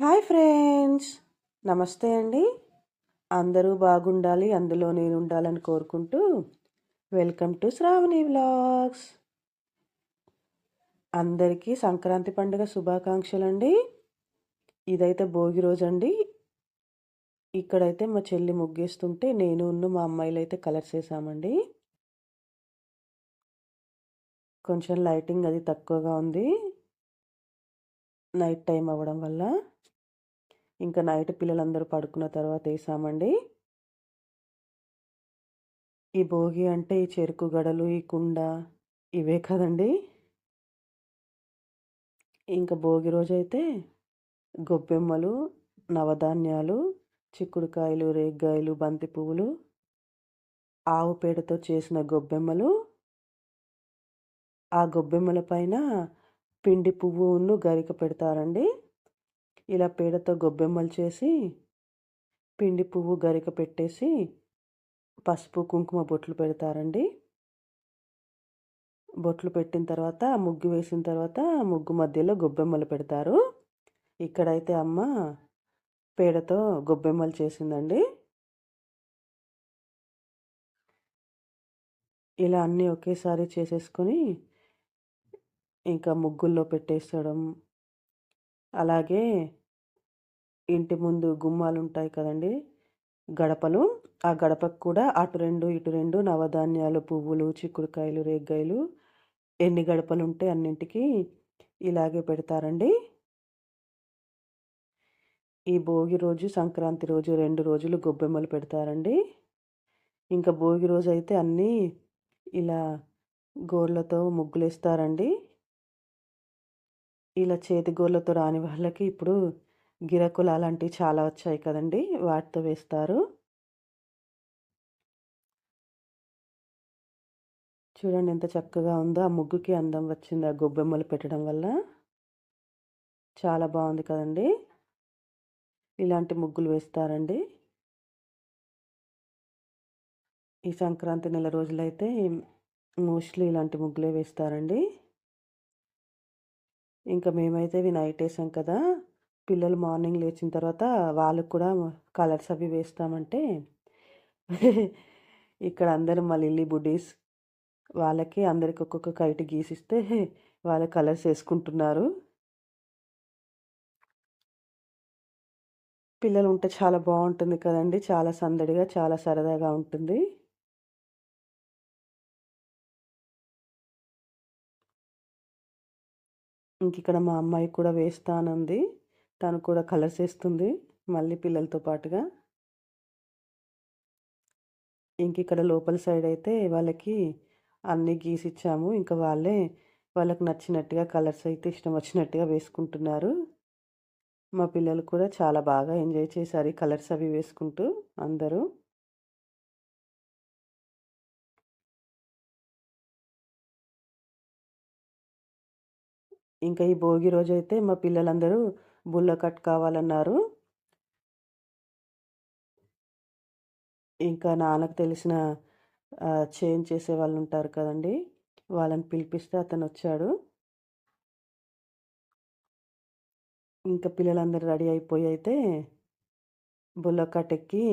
Hi friends. నమస్తే అండి. అందరూ బాగుండాలి అందులో నేను ఉండాలని కోరుకుంటూ వెల్కమ్ టు శ్రావణి వ్లాగ్స్. అందరికీ సంక్రాంతి పండుగ శుభాకాంక్షలు అండి. ఇదైతే భోగి రోజు అండి. ఇక్కడైతే మా చెల్లి ముగ్గేస్తుంటే నేను మా అమ్మాయిలు అయితే కలర్స్ వేసామండి. కొంచెం లైటింగ్ అది తక్కువగా ఉంది. నైట్ టైం అవ్వడం వల్ల. ఇంకా నైట్ పిల్లలందరూ పడుకున్న తర్వాత వేసామండి ఈ భోగి అంటే ఈ చెరుకు గడలు ఈ కుండ ఇవే కదండి. ఇంకా భోగి రోజైతే గొబ్బెమ్మలు నవధాన్యాలు చిక్కుడుకాయలు రేగ్గాయలు బంతి పువ్వులు ఆవు పేడతో చేసిన గొబ్బెమ్మలు. ఆ గొబ్బెమ్మల పైన పిండి పువ్వును గరిక పెడతారండి. ఇలా పేడతో గొబ్బెమ్మలు చేసి పిండి పువ్వు గరిక పెట్టేసి పసుపు కుంకుమ బొట్లు పెడతారండి. బొట్లు పెట్టిన తర్వాత ముగ్గు వేసిన తర్వాత ముగ్గు మధ్యలో గొబ్బెమ్మలు పెడతారు. ఇక్కడైతే అమ్మ పేడతో గొబ్బెమ్మలు చేసిందండి. ఇలా అన్నీ ఒకేసారి చేసేసుకొని ఇంకా ముగ్గుల్లో పెట్టేసడం అలాగే ఇంటి ముందు గుమ్మాలు ఉంటాయి కదండి! గడపలు. ఆ గడపకు కూడా అటు రెండు ఇటు రెండు నవధాన్యాలు పువ్వులు చిక్కుడుకాయలు రేగ్గాయలు ఎన్ని గడపలు ఉంటే అన్నింటికి ఇలాగే పెడతారండి. ఈ భోగి రోజు సంక్రాంతి రోజు రెండు రోజులు గొబ్బెమ్మలు పెడతారండి. ఇంకా భోగి రోజు అయితే అన్నీ ఇలా గోర్లతో ముగ్గులేస్తారండి. ఇలా చేతి గోళ్ళతో రాని వాళ్ళకి ఇప్పుడు గిరకులు అలాంటివి చాలా వచ్చాయి కదండి వాటితో వేస్తారు. చూడండి ఎంత చక్కగా ఉందో ఆ ముగ్గుకి అందం వచ్చింది ఆ గొబ్బెమ్మలు పెట్టడం వల్ల. చాలా బాగుంది కదండి. ఇలాంటి ముగ్గులు వేస్తారండి. ఈ సంక్రాంతి నెల రోజులైతే మోస్ట్లీ ఇలాంటి ముగ్గులే వేస్తారండి. ఇంకా మేమైతే ఇవి నైట్ వేసాం కదా. పిల్లలు మార్నింగ్ లేచిన తర్వాత వాళ్ళకు కూడా కలర్స్ అవి వేస్తామంటే ఇక్కడ అందరూ మా లిల్లీ బుడ్డీస్ వాళ్ళకి అందరికి ఒక్కొక్క కైట్ గీసిస్తే వాళ్ళ కలర్స్ వేసుకుంటున్నారు. పిల్లలు ఉంటే చాలా బాగుంటుంది కదండి. చాలా సందడిగా చాలా సరదాగా ఉంటుంది. ఇంక ఇక్కడ మా అమ్మాయి కూడా వేస్తానుంది. తను కూడా కలర్స్ వేస్తుంది. మళ్ళీ పిల్లలతో పాటుగా. ఇంక ఇక్కడ లోపల సైడ్ అయితే వాళ్ళకి అన్నీ గీసిచ్చాము ఇంకా వాళ్ళే వాళ్ళకి నచ్చినట్టుగా కలర్స్ అయితే ఇష్టం వచ్చినట్టుగా వేసుకుంటున్నారు. మా పిల్లలు కూడా చాలా బాగా ఎంజాయ్ చేశారు కలర్స్ అవి వేసుకుంటూ అందరూ. ఇంకా ఈ భోగి రోజైతే మా పిల్లలందరూ బుల్ల కట్ కావాలన్నారు. ఇంకా నాన్నకు తెలిసిన చేంజ్ చేసే వాళ్ళు ఉంటారు కదండి వాళ్ళని పిలిపిస్తే అతను వచ్చాడు ఇంకా పిల్లలందరూ రెడీ అయిపోయి అయితే బుల్ల కట్ ఎక్కి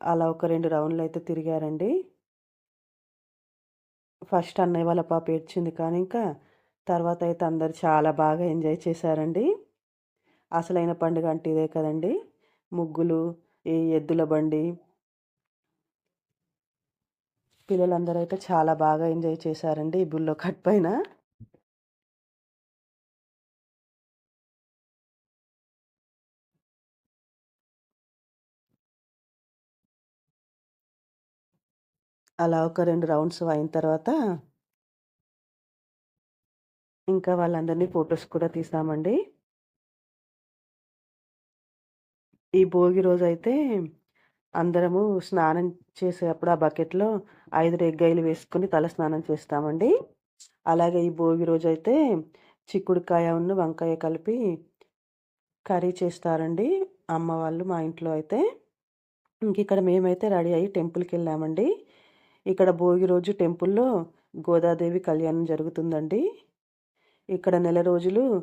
అలా ఒక రెండు రౌండ్లు అయితే తిరిగారండి. ఫస్ట్ అన్నయ్య వాళ్ళ పాప ఏడ్చింది కానీ ఇంకా తర్వాత అయితే అందరు చాలా బాగా ఎంజాయ్ చేశారండి. అసలైన పండుగ అంటే ఇదే కదండి. ముగ్గులు ఈ ఎద్దుల బండి. పిల్లలందరూ అయితే చాలా బాగా ఎంజాయ్ చేశారండి ఈ బుల్లో కట్ పైన. అలా ఒక రెండు రౌండ్స్ అయిన తర్వాత ఇంకా వాళ్ళందరినీ ఫొటోస్ కూడా తీసామండి. ఈ భోగి రోజైతే అందరము స్నానం చేసేటప్పుడు ఆ బకెట్లో ఐదు రెగ్గాయలు వేసుకొని తల స్నానం చేస్తామండి. అలాగే ఈ భోగి రోజైతే చిక్కుడుకాయ ఉన్న వంకాయ కలిపి కర్రీ చేస్తారండి అమ్మ వాళ్ళు మా ఇంట్లో అయితే. ఇంక ఇక్కడ మేమైతే రెడీ అయ్యి టెంపుల్కి వెళ్ళామండి ఇక్కడ భోగి రోజు టెంపుల్లో గోదాదేవి కళ్యాణం జరుగుతుందండి. ఇక్కడ నెల రోజులు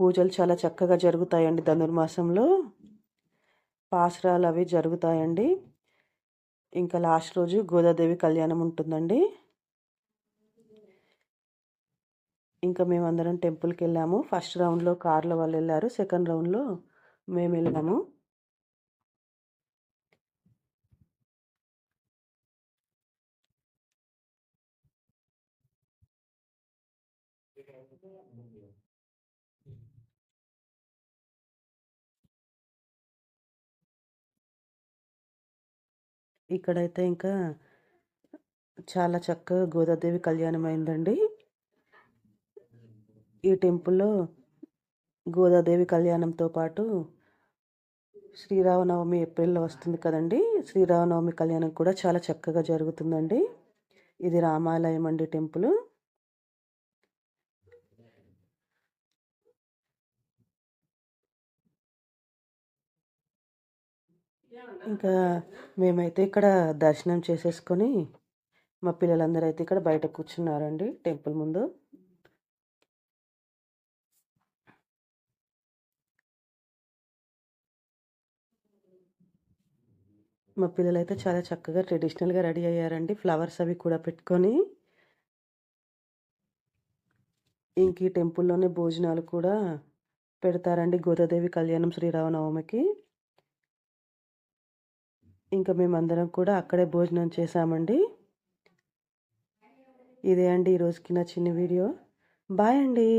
పూజలు చాలా చక్కగా జరుగుతాయండి ధనుర్మాసంలో. పాసరాలు అవి జరుగుతాయండి. ఇంకా లాస్ట్ రోజు గోదాదేవి కళ్యాణం ఉంటుందండి. ఇంకా మేమందరం టెంపుల్కి వెళ్ళాము. ఫస్ట్ రౌండ్లో కార్లో వాళ్ళు వెళ్ళారు. సెకండ్ రౌండ్లో మేము వెళ్ళాము ఇక్కడైతే ఇంకా చాలా చక్కగా గోదాదేవి కళ్యాణం అయిందండి ఈ టెంపుల్లో గోదాదేవి కళ్యాణంతో పాటు శ్రీరామనవమి ఏప్రిల్లో వస్తుంది కదండి. శ్రీరామనవమి కళ్యాణం కూడా చాలా చక్కగా జరుగుతుందండి. ఇది రామాలయం అండి టెంపుల్. ఇంకా మేమైతే ఇక్కడ దర్శనం చేసేసుకొని మా పిల్లలందరూ అయితే ఇక్కడ బయట కూర్చున్నారండి టెంపుల్ ముందు. మా పిల్లలైతే చాలా చక్కగా ట్రెడిషనల్గా రెడీ అయ్యారండి. ఫ్లవర్స్ అవి కూడా పెట్టుకొని. ఇంక ఈ టెంపుల్లోనే భోజనాలు కూడా పెడతారండి. గోదాదేవి కళ్యాణం శ్రీరామనవమికి. ఇంకా మేమందరం కూడా అక్కడే భోజనం చేసామండి ఇదే అండి ఈరోజుకి నా చిన్న వీడియో. బాయ్ అండి.